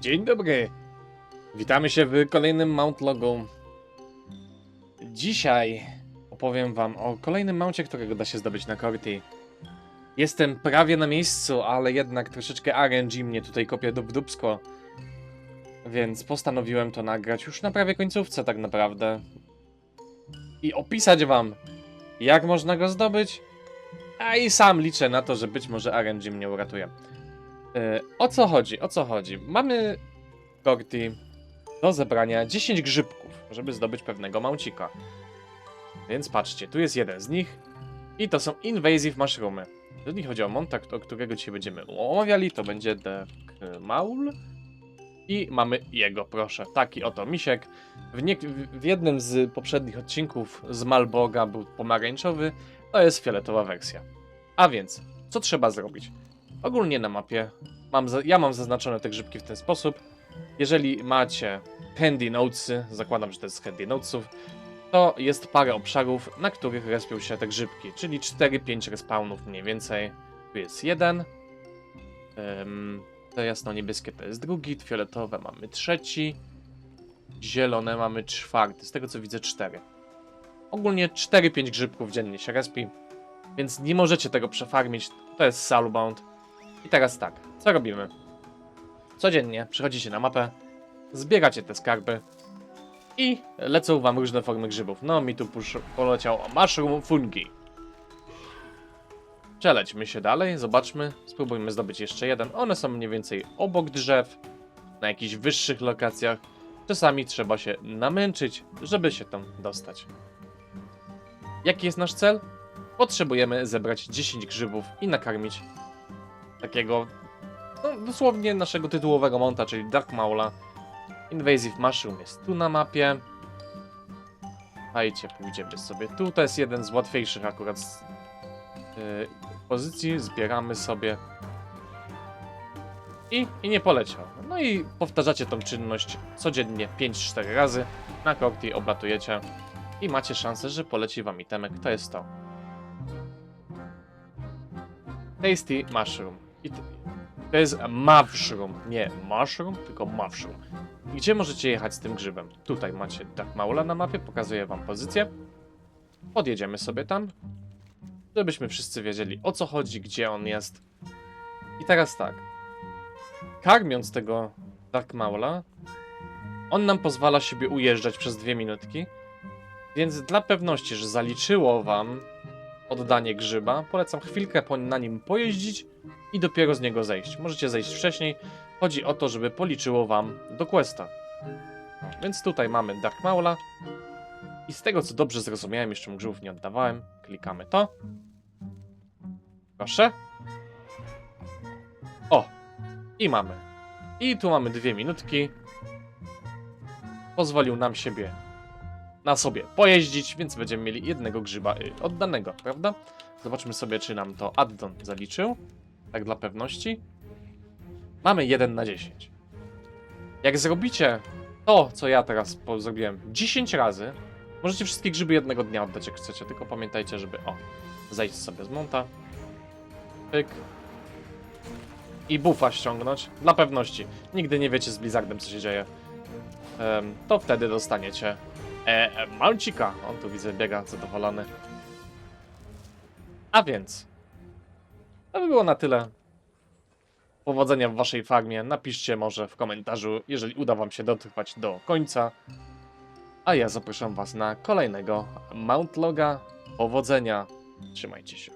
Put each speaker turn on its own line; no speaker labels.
Dzień dobry. Witamy się w kolejnym Mount Logu. Dzisiaj opowiem wam o kolejnym mouncie, którego da się zdobyć na Corti. Jestem prawie na miejscu, ale jednak troszeczkę RNG mnie tutaj kopie dub dubsko. Więc postanowiłem to nagrać już na prawie końcówce tak naprawdę. I opisać wam, jak można go zdobyć. A i sam liczę na to, że być może RNG mnie uratuje. E, O co chodzi? O co chodzi? Mamy Corti do zebrania 10 grzybków, żeby zdobyć pewnego maucika. Więc patrzcie, tu jest jeden z nich i to są Invasive Mushroomy. Jeżeli chodzi o montakt, o którego dzisiaj będziemy omawiali, to będzie Dark Maul. I mamy jego, proszę. Taki oto misiek. W, nie, w jednym z poprzednich odcinków z Malboga był pomarańczowy, to jest fioletowa wersja. A więc, co trzeba zrobić? Ogólnie na mapie mam ja mam zaznaczone te grzybki w ten sposób. Jeżeli macie handy notesy, zakładam, że to jest handy notesów, to jest parę obszarów, na których respią się te grzybki, czyli 4-5 respawnów mniej więcej. Tu jest jeden. To jasno-niebieskie to jest drugi, fioletowe mamy trzeci, zielone mamy czwarty, z tego co widzę cztery. Ogólnie 4-5 grzybków dziennie się respi, więc nie możecie tego przefarmić, to jest Soulbound. I teraz tak, co robimy? Codziennie przychodzicie na mapę, zbieracie te skarby i lecą wam różne formy grzybów. No, mi tu poleciał Mushroom Fungi. Przelećmy się dalej, zobaczmy, spróbujmy zdobyć jeszcze jeden. One są mniej więcej obok drzew, na jakichś wyższych lokacjach. Czasami trzeba się namęczyć, żeby się tam dostać. Jaki jest nasz cel? Potrzebujemy zebrać 10 grzybów i nakarmić takiego, no, dosłownie naszego tytułowego monta, czyli Dark Maula. Invasive Mushroom jest tu na mapie. Słuchajcie, pójdziemy sobie tu. To jest jeden z łatwiejszych akurat z, yy, pozycji. Zbieramy sobie. I, I nie poleciał. No i powtarzacie tą czynność codziennie 5-4 razy. Na kokti oblatujecie. I macie szansę, że poleci wam itemek. To jest to. Tasty Mushroom. I t- to jest mushroom, nie mushroom, tylko mushroom. Gdzie możecie jechać z tym grzybem? Tutaj macie Dark Maula na mapie, pokazuję wam pozycję. Podjedziemy sobie tam, żebyśmy wszyscy wiedzieli o co chodzi, gdzie on jest. I teraz tak. Karmiąc tego Dark Maula, on nam pozwala siebie ujeżdżać przez dwie minutki. Więc dla pewności, że zaliczyło wam oddanie grzyba, polecam chwilkę po, na nim pojeździć i dopiero z niego zejść. Możecie zejść wcześniej. Chodzi o to, żeby policzyło wam do questa. Więc tutaj mamy Dark Maula. I z tego co dobrze zrozumiałem, jeszcze mu grzybów nie oddawałem, klikamy to. Proszę. O! I mamy. I tu mamy dwie minutki. Pozwolił nam siebie na sobie pojeździć, więc będziemy mieli jednego grzyba y, oddanego, prawda? Zobaczmy sobie, czy nam to addon zaliczył. Tak dla pewności. Mamy 1 na 10. Jak zrobicie to, co ja teraz zrobiłem 10 razy, możecie wszystkie grzyby jednego dnia oddać, jak chcecie, tylko pamiętajcie, żeby o, zejść sobie z monta. Pyk. I buffa ściągnąć, dla pewności. Nigdy nie wiecie z Blizzardem, co się dzieje. Em, to wtedy dostaniecie e, e, Malcika. On tu widzę biega zadowolony. A więc. To by było na tyle. Powodzenia w waszej farmie. Napiszcie może w komentarzu, jeżeli uda wam się dotrwać do końca. A ja zapraszam was na kolejnego Mount Loga. Powodzenia. Trzymajcie się.